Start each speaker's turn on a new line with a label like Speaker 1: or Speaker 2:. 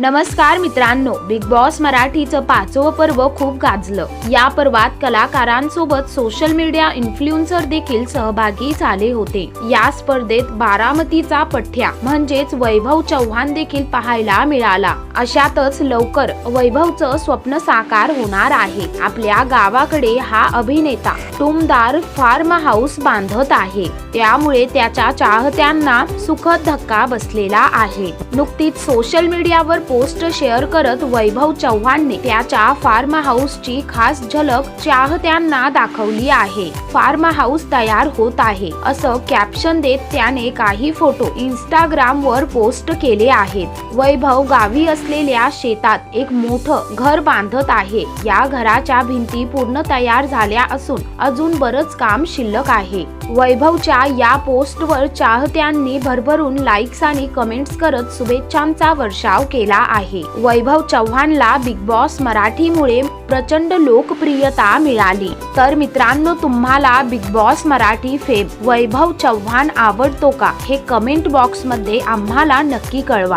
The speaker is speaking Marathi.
Speaker 1: नमस्कार मित्रांनो बिग बॉस मराठीचं पाचवं पर्व खूप गाजलं. या पर्वात कलाकारांसोबत सोशल मीडिया इन्फ्लुएन्सर देखील सहभागी झाले होते. या स्पर्धेत बारामतीचा पठ्या म्हणजेच वैभव चव्हाण देखील पाहायला मिळाला. अशातच लवकर वैभवचं स्वप्न साकार होणार आहे. आपल्या गावाकडे हा अभिनेता टुमदार फार्म हाऊस बांधत आहे. त्यामुळे त्याच्या चाहत्यांना सुखद धक्का बसलेला आहे. नुकतीच सोशल मीडियावर पोस्ट शेअर करत वैभव चव्हाणने त्याच्या फार्म हाऊसची खास झलक चाहत्यांना दाखवली आहे. फार्म हाऊस तयार होत आहे असं कॅप्शन देत त्याने काही फोटो इंस्टाग्राम वर पोस्ट केले आहेत. वैभव गावी असलेल्या शेतात एक मोठं घर बांधत आहे. या घराच्या भिंती पूर्ण तयार झाल्या असून अजून बरंच काम शिल्लक आहे. वैभवच्या या पोस्टवर चाहत्यांनी भरभरून लाईक्स आणि कमेंट्स करत शुभेच्छांचा वर्षाव केला आहे. वैभव चव्हाणला बिग बॉस मराठीमुळे प्रचंड लोकप्रियता मिळाली. तर मित्रांनो तुम्हाला Bigg Boss Marathi fame Vaibhav Chavan आवडतो का हे कमेंट बॉक्समध्ये आम्हाला नक्की कळवा.